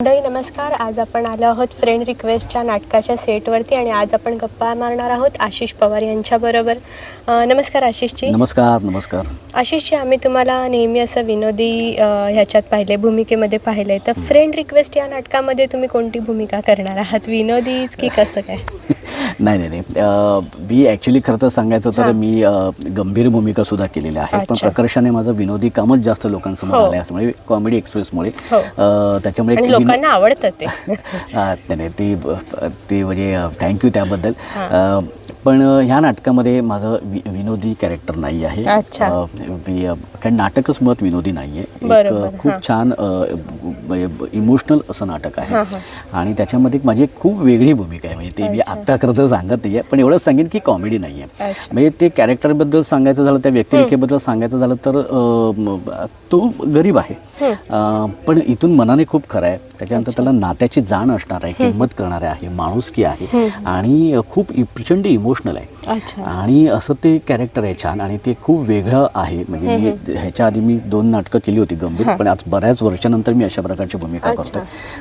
मंडळी नमस्कार. आज आपण आलो आहोत फ्रेंड रिक्वेस्टच्या नाटकाच्या सेटवरती आणि आज आपण गप्पा मारणार आहोत आशिष पवार यांच्याबरोबर नमस्कार आशिषजी. नमस्कार नमस्कार. आशिषजी आम्ही तुम्हाला नेहमी असं विनोदी ह्याच्यात पाहिले भूमिकेमध्ये पाहिले तर फ्रेंड रिक्वेस्ट या नाटकामध्ये तुम्ही कोणती भूमिका करणार आहात? विनोदीच की कसं काय? नाही नाही नाही. मी ॲक्च्युली खरं तर सांगायचं तर. मी गंभीर भूमिका सुद्धा केलेल्या आहेत पण. प्रकर्षाने माझं विनोदी कामच जास्त लोकांसमोर. आलं आहे कॉमेडी एक्सप्रेसमुळे त्याच्यामुळे लोकांना आवडतं ते. नाही ती ती म्हणजे थँक्यू त्याबद्दल. पण ह्या नाटकामध्ये माझं वि विनोदी कॅरेक्टर नाही आहे अच्छा. अं, मी, अं, कारण नाटकच मुळात विनोदी नाही आहे बरोबर, खूप हां. छान इमोशनल असं नाटक आहे हां, हां. आणि त्याच्यामध्ये एक माझी एक खूप वेगळी भूमिका आहे म्हणजे ते मी अच्छा. आत्ता खरं तर सांगत नाही आहे पण एवढंच सांगेन की कॉमेडी नाही आहे अच्छा. म्हणजे ते कॅरेक्टरबद्दल सांगायचं झालं त्या व्यक्तिरेखेबद्दल सांगायचं झालं तर अं, म- तो गरीब आहे हं. अं, पण इथून मनाने खूप खरं आहे त्याच्यानंतर त्याला नात्याची जाण असणार आहे किंमत करणारे आहे माणुसकी आहे आणि खूप इ- प्रचंड इमोशनल आहे अच्छा आणि असं ते कॅरेक्टर आहे छान आणि ते खूप वेगळं आहे. म्हणजे मी ह्याच्या आधी मी दोन नाटकं केली होती गंभीर पण आज बऱ्याच वर्षानंतर मी अशा प्रकारची भूमिका. करतो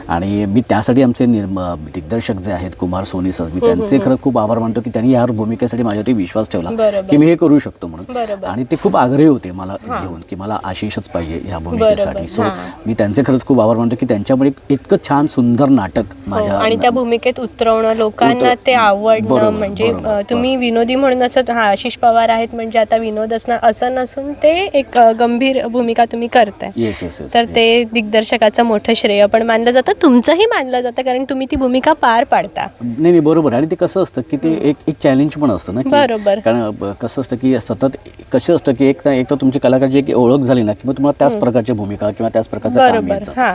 आणि मी त्यासाठी आमचे निर्म दिग्दर्शक जे आहेत कुमार सोनी सर मी त्यांचे खरं खूप आभार मानतो की त्यांनी या भूमिकेसाठी माझ्यावरती विश्वास ठेवला. की मी हे करू शकतो म्हणून. आणि ते खूप आग्रही होते मला घेऊन की मला आशिषच पाहिजे ह्या भूमिकेसाठी. सो. मी त्यांचे खरंच खूप आभार मानतो की त्यांच्यामुळे इतकं छान सुंदर नाटक हो, माझ्या आणि त्या भूमिकेत उतरवणं लोकांना ते आवडणं म्हणजे तुम्ही विनोदी म्हणून असं हा आशिष पवार आहेत म्हणजे आता विनोद असणं असं नसून ते एक गंभीर भूमिका तुम्ही करताय येस येस येस तर ते दिग्दर्शकाचं मोठं श्रेय पण मानलं जातं तुमचंही मानलं जातं कारण तुम्ही ती भूमिका पार पाडता नाही नाही बरोबर. आणि ते कसं असतं की ते एक एक चॅलेंज पण असतं ना की बरोबर. कारण ब- कसं असतं की सतत कसं असतं की एक एक तर तुमची कलाकाराची एक ओळख झाली ना किंवा तुम्हाला त्याच प्रकारची भूमिका किंवा त्याच प्रकारचं काम बरोबर. हा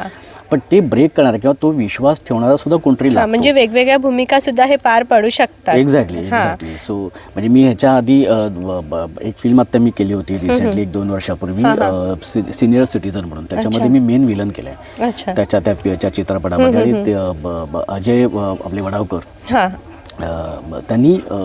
पण ते ब्रेक करणार किंवा तो विश्वास ठेवणारा सुद्धा कोणतरी हा लागतो. म्हणजे वेगवेगळ्या भूमिका सुद्धा हे पार पाडू शकतात. एक्झॅक्टली हा. एक्झॅक्टली सो म्हणजे मी ह्याच्या आधी अ, ब- ब- एक फिल्म आता मी केली होती रिसेंटली एक दोन वर्षापूर्वी सिनियर सिटीजन म्हणून. त्याच्यामध्ये मी मेन विलन केलंय. अच्छा. त्याच्या त्या त्या चित्रपटामध्ये. आणि ते, अ, ब- ब- अजय अ, आपले वडावकर. हा. अ, ब- त्यांनी अ,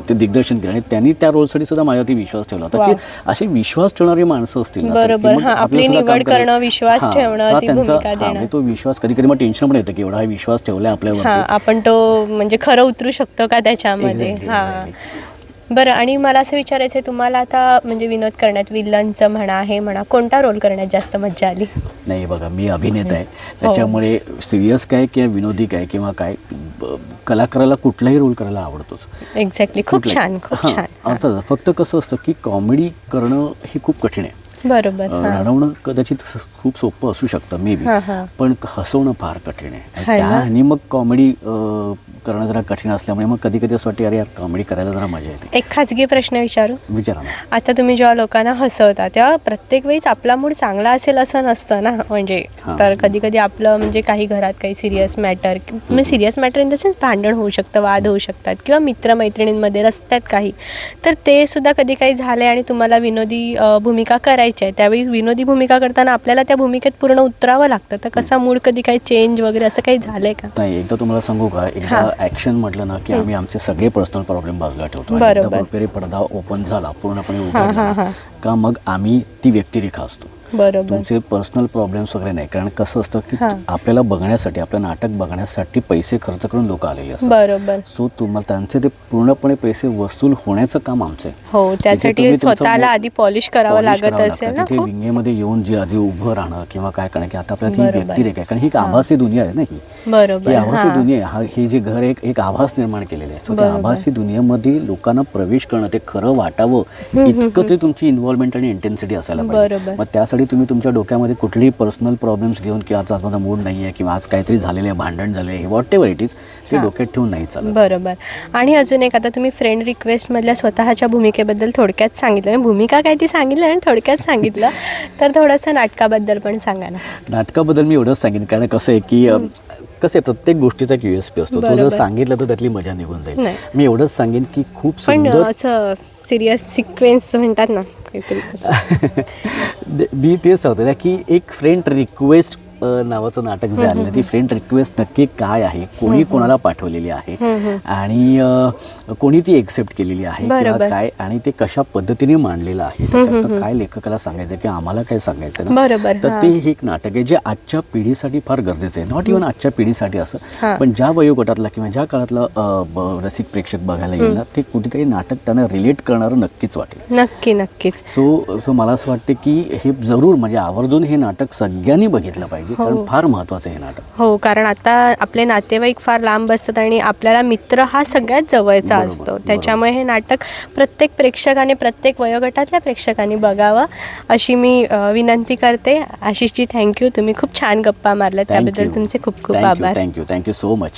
त- दिग्दर्शन केलं आणि त्यांनी त्या रोलसाठी सुद्धा माझ्यावरती विश्वास ठेवला होता. की अशी विश्वास ठेवणारी माणसं असतील बरोबर, आपलं निवड. करणं, विश्वास ठेवणं, ती त्यांचा-. म्हणजे तो विश्वास कधी कधी मग टेन्शन पण येतं की एवढा विश्वास ठेवलाय हा आपल्यावरती आपण तो म्हणजे खरं उतरू शकतो का त्याच्यामध्ये हा. बरं आणि मला असं विचारायचं आहे तुम्हाला आता म्हणजे विनोद करण्यात विलनचं म्हणा हे म्हणा कोणता रोल करण्यात जास्त मज्जा आली नाही बघा मी अभिनेता आहे हो. त्याच्यामुळे सिरियस काय किंवा विनोदी काय किंवा काय ब- कलाकाराला कुठलाही रोल करायला आवडतोच एक्झॅक्टली खूप कुठलाही. छान खूप हां, छान. अर्थात फक्त कसं असतं की कॉमेडी करणं हे खूप कठीण आहे बरोबर अं, हा. रडवणं कदाचित स- खूप सोपं असू शकतं मे बी हां, हां. पण हसवणं फार कठीण आहे आणि हाय ना? त्याने मग कॉमेडी करणं जरा कठीण असल्यामुळे मग कधी कधी असं वाटते अरे यार कॉमेडी करायला जरा मजा येते. एक खाजगी प्रश्न विचारू? विचारा ना. आता तुम्ही जेव्हा लोकांना हसवता तेव्हा प्रत्येक वेळीच आपला मूड चांगला असेल असं नसतं ना? म्हणजे हां. तर कधी कधी आपलं म्हणजे काही घरात काही सिरियस मॅटर म्हणजे serious matter in the sense भांडण होऊ शकतं वाद होऊ शकतात किंवा मित्रमैत्रिणींमध्ये रस्त्यात काही. तर ते सुद्धा कधी काही झाले आणि तुम्हाला विनोदी अ, भूमिका करायची आहे त्यावेळी विनोदी भूमिका करताना आपल्याला त्या भूमिकेत पूर्ण उतरावं लागतं. तर कसा मूड कधी काही चेंज वगैरे असं काही झालंय का? नाही एकदा तुम्हाला सांगू का? एकदा ऍक्शन म्हटलं ना की आम्ही आमचे सगळे पर्सनल प्रॉब्लेम बाजूला ठेवतो आणि एकदा बरोबर. वगैरे पडदा ओपन झाला पूर्णपणे उघडला ना. का मग आम्ही ती व्यक्तिरेखा असतो बरोबर. तुमचे पर्सनल प्रॉब्लेम्स वगैरे नाही. कारण कसं असतं की हां. आपल्याला बघण्यासाठी आपलं नाटक बघण्यासाठी पैसे खर्च करून लोक आलेले असतात. बरोबर. सो तुम्हाला त्यांचे ते पूर्णपणे पैसे वसूल होण्याचं काम आमचं आहे. हो तिथे त्यासाठी तुम्ही तुमचं स्वतःला मो- आधी पॉलिश करावं polish लागत करावं असेल. ना तिथे विंगेमध्ये येऊन जे आधी उभं राहणं किंवा काय करणं की आता आपल्याला ती बरोबर. व्यक्तिरेखा आहे. कारण ही एक आभासी दुनिया आहे ना ही बरोबर. ही आभासी हां. दुनिया आहे. हा हे जे घर एक एक आभास निर्माण केलेलं आहे. So त्या बरोबर. आभासी दुनियेमध्ये लोकांना प्रवेश करणं ते खरं वाटावं इतकं ते तुमची इन्व्हॉल्वमेंट आणि इंटेन्सिटी असायला पाहिजे. बरोबर. मग त्यासाठी तुम्ही तुमच्या डोक्यामध्ये कुठलीही पर्सनल प्रॉब्लेम्स घेऊन की आज आज माझा मूड नाही आहे किंवा आज काहीतरी झालेलं आहे भांडण झालं आहे वॉट एव्हर इट इज ते. डोक्यात ठेवून नाही चालत. बरोबर. आणि अजून एक आता तुम्ही फ्रेंड रिक्वेस्टमधल्या स्वतःच्या भूमिकेबद्दल थोडक्यात सांगितलं. म्हणजे भूमिका काय ती सांगितलं आणि थोडक्यात सांगितलं. तर थोडंसं नाटकाबद्दल पण सांगा ना. नाटकाबद्दल मी एवढंच सांगेन. कारण कसं आहे की अ, कसं आहे प्रत्येक गोष्टीचा एक यू एस पी असतो. तो जर बरोबर. सांगितलं तर त्यातली मजा निघून जाईल. नाही. मी एवढंच सांगेन की खूप पण सुंदर असं सिरियस सिक्वेन्स म्हणतात ना काहीतरी असं. मी तेच सांगतो ना की एक फ्रेंड रिक्वेस्ट नावाचं नाटक जे आलेलं ती फ्रेंड रिक्वेस्ट नक्की काय आहे? कोणी कोणाला पाठवलेली आहे? आणि कोणी ती एक्सेप्ट केलेली आहे किंवा. काय? आणि ते कशा पद्धतीने मांडलेलं आहे? त्याच्यात काय लेखकाला सांगायचं किंवा आम्हाला काय सांगायचं ना? तर. ते हे एक नाटक आहे जे आजच्या पिढीसाठी फार गरजेचं आहे. नॉट इव्हन आजच्या पिढीसाठी असं. पण ज्या वयोगटातला किंवा ज्या काळातला रसिक प्रेक्षक बघायला येईल ना ते कुठेतरी नाटक त्यांना रिलेट करणारं नक्कीच वाटेल. नक्की नक्कीच. सो सो मला असं वाटतं की हे जरूर म्हणजे आवर्जून हे नाटक सगळ्यांनी बघितलं पाहिजे. कारण हो. फार महत्वाचं आहे हे नाटक. हो कारण आता आपले नातेवाईक फार लांब असतात आणि आपल्याला मित्र हा सगळ्यात जवळचा बरोबर, असतो. बरोबर. त्याच्यामुळे हे नाटक प्रत्येक प्रेक्षकाने प्रत्येक वयोगटातल्या प्रेक्षकांनी बघावं अशी मी अ, विनंती करते. आशिषजी थँक्यू तुम्ही खूप छान गप्पा मारल्या त्याबद्दल तुमचे खूप खूप आभार. Thank you thank you so much